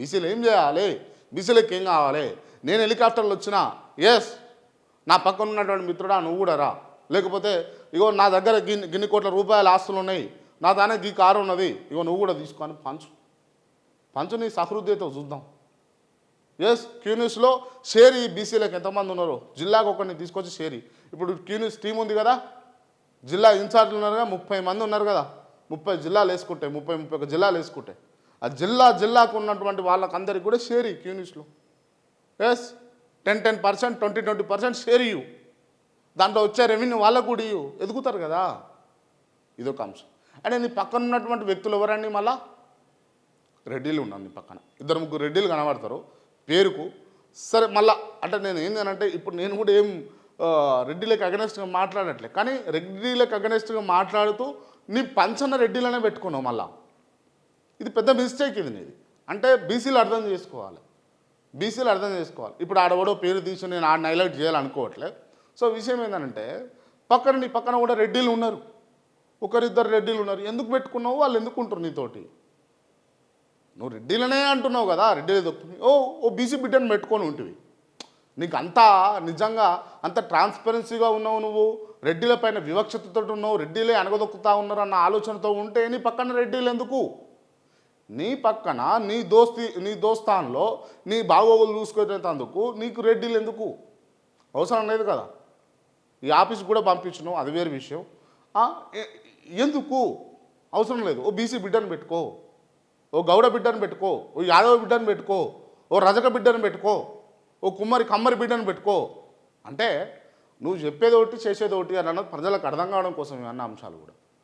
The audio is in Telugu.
బీసీలు ఏం చేయాలి? బీసీలకు ఏం కావాలి? నేను హెలికాప్టర్లు వచ్చినా ఎస్ నా పక్కన ఉన్నటువంటి మిత్రుడా నువ్వు కూడా రా. లేకపోతే ఇగో నా దగ్గర గిన్ని గిన్ని కోట్ల రూపాయల ఆస్తులు ఉన్నాయి నా దానే గీ కారు ఉన్నది ఇగో నువ్వు కూడా తీసుకొని పంచు. పంచు నీ సహృదయతో చూద్దాం. ఎస్ క్యూనిస్లో షేరీ బీసీలకు ఎంతమంది ఉన్నారు జిల్లాకు ఒకరిని తీసుకొచ్చి షేరీ. ఇప్పుడు క్యూనిస్ టీం ఉంది కదా జిల్లా ఇన్ఛార్జ్లు ఉన్నారు కదా ముప్పై మంది ఉన్నారు కదా ముప్పై జిల్లాలు వేసుకుంటే ముప్పై ముప్పై ఒక జిల్లాలు వేసుకుంటే. ఆ జిల్లా జిల్లాకు ఉన్నటువంటి వాళ్ళకందరికి కూడా షేరీ క్యూనిస్లో yes ten ten percent twenty twenty percent share ఇవ్వు దాంట్లో వచ్చే రెవెన్యూ వాళ్ళకు కూడా ఇవ్వు ఎదుగుతారు కదా? ఇదొక అంశం. అంటే నీ పక్కన ఉన్నటువంటి వ్యక్తులు ఎవరండి మళ్ళా? రెడ్డిలు ఉన్నాను నీ పక్కన. ఇద్దరు ముగ్గురు రెడ్డిలు కనబడతారు. పేరుకు సరే మళ్ళా అంటే నేను ఏంటంటే ఇప్పుడు నేను కూడా ఏం రెడ్డిలకు అగనెస్ట్గా మాట్లాడట్లే. కానీ రెడ్డిలకు అగనెస్ట్గా మాట్లాడుతూ నీ పంచన రెడ్డిలనే పెట్టుకున్నావు మళ్ళా. ఇది పెద్ద మిస్టేక్ ఇది నీది. అంటే బీసీలు అర్థం చేసుకోవాలి. బీసీలు అర్థం చేసుకోవాలి. ఇప్పుడు ఆడవడో పేరు తీసి నేను ఆడిని హైలైట్ చేయాలనుకోవట్లే సో విషయం ఏంటంటే పక్కన నీ పక్కన కూడా రెడ్డిలు ఉన్నారు. ఒకరిద్దరు రెడ్డిలు ఉన్నారు. ఎందుకు పెట్టుకున్నావు? వాళ్ళు ఎందుకు ఉంటారు నీతోటి? నువ్వు రెడ్డిలనే అంటున్నావు కదా రెడ్డిలే దొక్కుని. ఓ ఓ బీసీ బిడ్డను పెట్టుకొని ఉంటివి. నీకు అంతా నిజంగా అంత ట్రాన్స్పరెన్సీగా ఉన్నావు నువ్వు. రెడ్డిల పైన వివక్షతతో ఉన్నావు. రెడ్డిలే అనగదొక్కుతా ఉన్నారు అన్న ఆలోచనతో ఉంటే నీ పక్కన రెడ్డిలు ఎందుకు? నీ పక్కన నీ దోస్తి నీ దోస్తాన్లో నీ బాగోగులు చూసుకునేటందుకు నీకు రెడ్డిలు ఎందుకు? అవసరం లేదు కదా. ఈ ఆఫీస్ కూడా పంపించను అది వేరే విషయం. ఎందుకు? అవసరం లేదు. ఓ బీసీ బిడ్డను పెట్టుకో. ఓ గౌడ బిడ్డను పెట్టుకో. ఓ యాదవ బిడ్డను పెట్టుకో. ఓ రజక బిడ్డను పెట్టుకో. ఓ కుమ్మరి కమ్మరి బిడ్డను పెట్టుకో. అంటే నువ్వు చెప్పేది ఒకటి చేసేది ఒకటి అని అన్నది ప్రజలకు అర్థం కావడం కోసం అన్న అంశాలు కూడా.